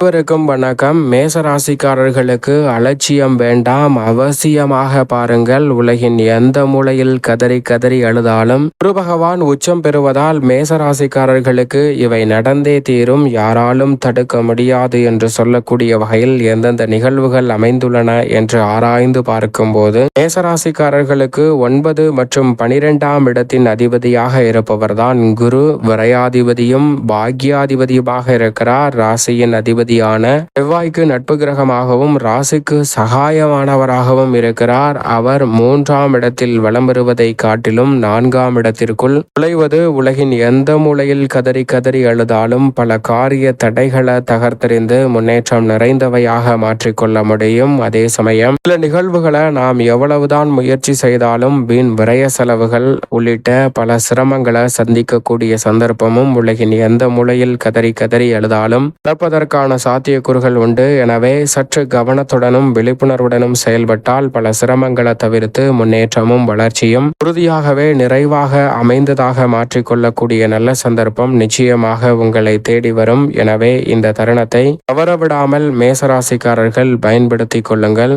அனைவருக்கும் வணக்கம். மேசராசிக்காரர்களுக்கு அலட்சியம் வேண்டாம். அவசியமாக பாருங்கள் உலகின் எந்த மூலையில் கதறி கதறி அழுதாலும் குரு பகவான் உச்சம் பெறுவதால் மேசராசிக்காரர்களுக்கு இவை நடந்தே தீரும். யாராலும் தடுக்க முடியாது என்று சொல்லக்கூடிய வகையில் எந்தெந்த நிகழ்வுகள் அமைந்துள்ளன என்று ஆராய்ந்து பார்க்கும்போது மேசராசிக்காரர்களுக்கு ஒன்பது மற்றும் பனிரெண்டாம் இடத்தின் அதிபதியாக இருப்பவர்தான் குரு. விரையாதிபதியும் பாக்யாதிபதியுமாக இருக்கிறார். ராசியின் அதிபதி அதிபதியான செவ்வாய்க்கு நட்பு கிரகமாகவும் ராசிக்கு சகாயமானவராகவும் இருக்கிறார். அவர் மூன்றாம் இடத்தில் வலம் பெறுவதை காட்டிலும் நான்காம் இடத்திற்குள் நுழைவது உலகின் எந்த மூலையில் கதறி கதறி அழுதாலும் பல காரிய தடைகளை தகர்த்தெறிந்து முன்னேற்றம் நிறைந்தவையாக மாற்றிக்கொள்ள முடியும். அதே சமயம் சில நிகழ்வுகளை நாம் எவ்வளவுதான் முயற்சி செய்தாலும் வீண் விரய செலவுகள் உள்ளிட்ட பல சிரமங்களை சந்திக்கக்கூடிய சந்தர்ப்பமும் உலகின் எந்த மூலையில் கதறி கதறி அழுதாலும் நடப்பதற்கான சாத்தியக்கூறுகள் உண்டு. எனவே சற்று கவனத்துடனும் விழிப்புணர்வுடனும் செயல்பட்டால் பல சிரமங்களை தவிர்த்து முன்னேற்றமும் வளர்ச்சியும் உறுதியாகவே நிறைவாக அமைந்ததாக மாற்றிக்கொள்ளக்கூடிய நல்ல சந்தர்ப்பம் நிச்சயமாக உங்களை தேடி வரும். எனவே இந்த தருணத்தை தவறவிடாமல் மேசராசிக்காரர்கள் பயன்படுத்திக் கொள்ளுங்கள்.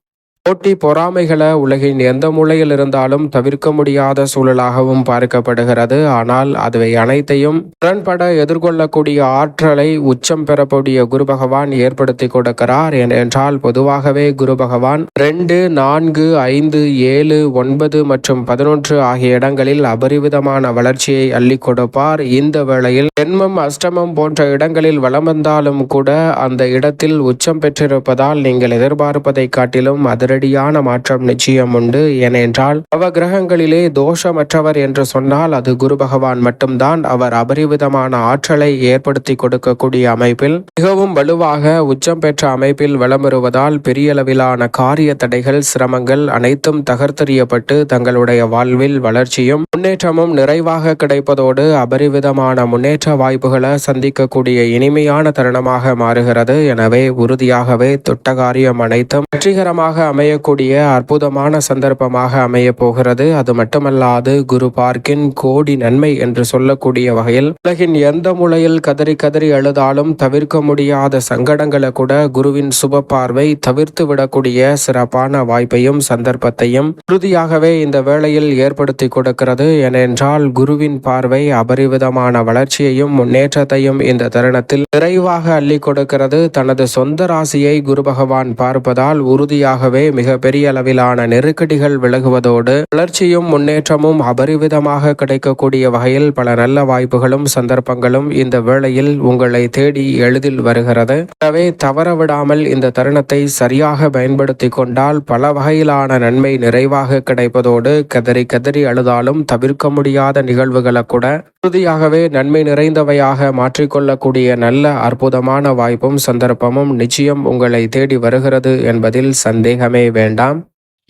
போட்டி பொறாமைகளை உலகின் எந்த மூலையில் இருந்தாலும் தவிர்க்க முடியாத சூழலாகவும் பார்க்கப்படுகிறது. ஆனால் அதுவை அனைத்தையும் உடன்பட எதிர்கொள்ளக்கூடிய ஆற்றலை உச்சம் பெறக்கூடிய குரு பகவான் ஏற்படுத்தி கொடுக்கிறார். என்றால் பொதுவாகவே குரு பகவான் ரெண்டு நான்கு ஐந்து ஏழு ஒன்பது மற்றும் பதினொன்று ஆகிய இடங்களில் அபரிவிதமான வளர்ச்சியை அள்ளி கொடுப்பார். இந்த வேளையில் ஜென்மம் அஷ்டமம் போன்ற இடங்களில் வளம் வந்தாலும் கூட அந்த இடத்தில் உச்சம் பெற்றிருப்பதால் நீங்கள் எதிர்பார்ப்பதை காட்டிலும் அதிரடியான மாற்றம் நிச்சயம் உண்டு. ஏனென்றால் நவகிரகங்களிலே தோஷமற்றவர் என்று சொன்னால் அது குரு பகவான் மட்டும்தான். அவர் அபரிவிதமான ஆற்றலை ஏற்படுத்தி கொடுக்கக்கூடிய அமைப்பில் மிகவும் வலுவாக உச்சம் பெற்ற அமைப்பில் வளம் வருவதால் பெரிய அளவிலான காரிய தடைகள் சிரமங்கள் அனைத்தும் தகர்த்தெறியப்பட்டு தங்களுடைய வாழ்வில் வளர்ச்சியும் முன்னேற்றமும் நிறைவாக கிடைப்பதோடு அபரிவிதமான முன்னேற்ற வாய்ப்புகளை சந்திக்கக்கூடிய இனிமையான தருணமாக மாறுகிறது. எனவே உறுதியாகவே தொட்டகாரியம் அனைத்தும் வெற்றிகரமாக அமையக்கூடிய அற்புதமான சந்தர்ப்பமாக அமைய போகிறது. அது மட்டுமல்லாது குரு பார்க்கின் கோடி நன்மை என்று சொல்லக்கூடிய வகையில் உலகின் எந்த மூலையில் கதறி கதறி அழுதாலும் தவிர்க்க முடியாத சங்கடங்களை கூட குருவின் சுப பார்வை தவிர்த்து விடக்கூடிய சிறப்பான வாய்ப்பையும் சந்தர்ப்பத்தையும் உறுதியாகவே இந்த வேளையில் ஏற்படுத்தி கொடுக்கிறது. ஏனென்றால் குருவின் பார்வை அபரிவிதமான வளர்ச்சியையும் முன்னேற்றத்தையும் இந்த தருணத்தில் நிறைவாக அள்ளி கொடுக்கிறது. தனது சொந்த ராசியை குரு பகவான் பார்ப்பதால் உறுதியாகவே மிக பெரிய அளவிலான நெருக்கடிகள் விலகுவதோடு வளர்ச்சியும் முன்னேற்றமும் அபரிவிதமாக கிடைக்கக்கூடிய வகையில் பல நல்ல வாய்ப்புகளும் சந்தர்ப்பங்களும் இந்த வேளையில் உங்களை தேடி எளிதில் வருகிறது. எனவே தவறவிடாமல் இந்த தருணத்தை சரியாக பயன்படுத்தி கொண்டால் பல வகையிலான நன்மை நிறைவாக கிடைப்பதோடு கதறி கதறி அழுதாலும் தவிர்க்க முடியாத நிகழ்வுகளை கூட உறுதியாகவே நன்மை நிறைந்தவையாக மாற்றிக்கொள்ளக்கூடிய நல்ல அற்புதமான வாய்ப்பும் சந்தர்ப்பமும் நிச்சயம் உங்களை தேடி வருகிறது என்பதில் சந்தேகமே வேண்டாம்.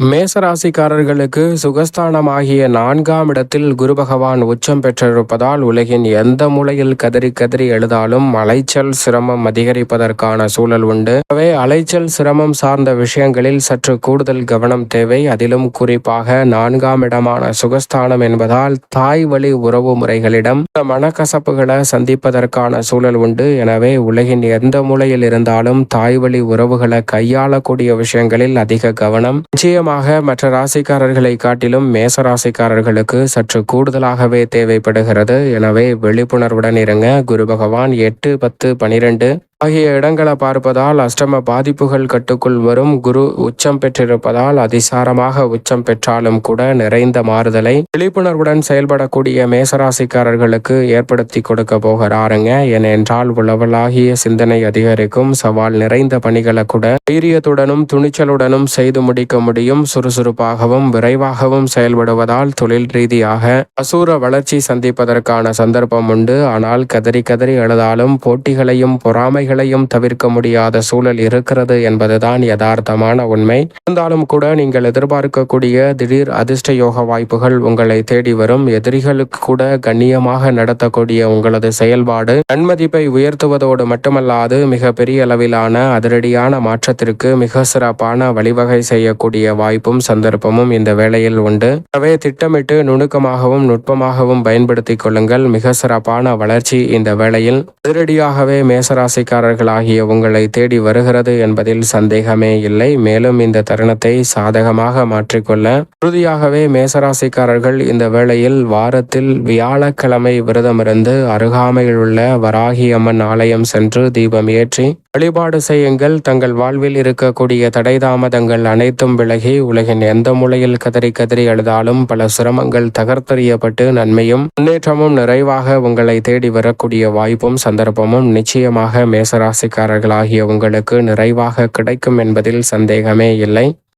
மேசராசிக்காரர்களுக்கு சுகஸ்தானமாகிய நான்காம் இடத்தில் குரு பகவான் உச்சம் பெற்றிருப்பதால் உலகின் எந்த மூலையில் கதறி கதறி எழுதாலும் அலைச்சல் சிரமம் அதிகரிப்பதற்கான சூழல் உண்டு. எனவே அலைச்சல் சிரமம் சார்ந்த விஷயங்களில் சற்று கூடுதல் கவனம் தேவை. அதிலும் குறிப்பாக நான்காம் இடமான சுகஸ்தானம் என்பதால் தாய் வழி உறவு முறைகளிடம் மனக்கசப்புகளை சந்திப்பதற்கான சூழல் உண்டு. எனவே உலகின் எந்த மூலையில் இருந்தாலும் தாய் வழி உறவுகளை கையாளக்கூடிய விஷயங்களில் அதிக கவனம். நிச்சயமாக நிச்சயமாக மற்ற ராசிக்காரர்களை காட்டிலும் மேச ராசிக்காரர்களுக்கு சற்று கூடுதலாகவே தேவைப்படுகிறது. எனவே விழிப்புணர்வுடன் இருங்க. குரு பகவான் எட்டு பத்து பனிரெண்டு ஆகிய இடங்களை பார்ப்பதால் அஷ்டம பாதிப்புகள் கட்டுக்குள் வரும். குரு உச்சம் பெற்றிருப்பதால் அதிசாரமாக உச்சம் பெற்றாலும் கூட நிறைந்த மாறுதலை விழிப்புணர்வுடன் செயல்படக்கூடிய மேசராசிக்காரர்களுக்கு ஏற்படுத்தி கொடுக்க போகிறாருங்க. ஏனென்றால் உளவலாகிய சிந்தனை அதிகரிக்கும். சவால் நிறைந்த பணிகளை கூட தைரியத்துடனும் துணிச்சலுடனும் செய்து முடிக்க முடியும். சுறுசுறுப்பாகவும் விரைவாகவும் செயல்படுவதால் தொழில் ரீதியாக அசூர வளர்ச்சி சந்திப்பதற்கான சந்தர்ப்பம் உண்டு. ஆனால் கதறி கதறி எழுதாலும் போட்டிகளையும் பொறாமைகளையும் தவிர்க்க முடியாத சூழல் இருக்கிறது என்பதுதான் யதார்த்தமான உண்மை. இருந்தாலும் கூட நீங்கள் எதிர்பார்க்கக்கூடிய திடீர் அதிர்ஷ்ட யோக வாய்ப்புகள் உங்களை தேடி வரும். எதிரிகளுக்கு கூட கண்ணியமாக நடத்தக்கூடிய உங்களது செயல்பாடு நன்மதிப்பை உயர்த்துவதோடு மட்டுமல்லாது மிக பெரிய அளவிலான அதிரடியான மாற்றத்திற்கு மிக சிறப்பான வழிவகை செய்யக்கூடிய வாய்ப்பும் சந்தர்ப்பமும் இந்த வேளையில் உண்டு. எனவே திட்டமிட்டு நுணுக்கமாகவும் நுட்பமாகவும் பயன்படுத்திக் கொள்ளுங்கள். மிக சிறப்பான வளர்ச்சி இந்த வேளையில். அதிரடியாகவே மேசராசிக்கார ராசிக்காரர்களாகிய உங்களை தேடி வருகிறது என்பதில் சந்தேகமே இல்லை. மேலும் இந்த தருணத்தை சாதகமாக மாற்றிக்கொள்ள உறுதியாகவே மேசராசிக்காரர்கள் இந்த வேளையில் வாரத்தில் வியாழக்கிழமை விரதமிருந்து அருகாமையில் உள்ள வராகி அம்மன் ஆலயம் சென்று தீபம் ஏற்றி வழிபாடு செய்யுங்கள். தங்கள் வாழ்வில் இருக்கக்கூடிய தடை தாமதங்கள் அனைத்தும் விலகி உலகின் எந்த மூலையில் கதறி கதறி எழுதாலும் பல சிரமங்கள் தகர்த்தறியப்பட்டு நன்மையும் முன்னேற்றமும் நிறைவாக உங்களை தேடி வரக்கூடிய வாய்ப்பும் சந்தர்ப்பமும் நிச்சயமாக மேசராசிக்காரர்களாகிய உங்களுக்கு நிறைவாக கிடைக்கும் என்பதில் சந்தேகமே இல்லை.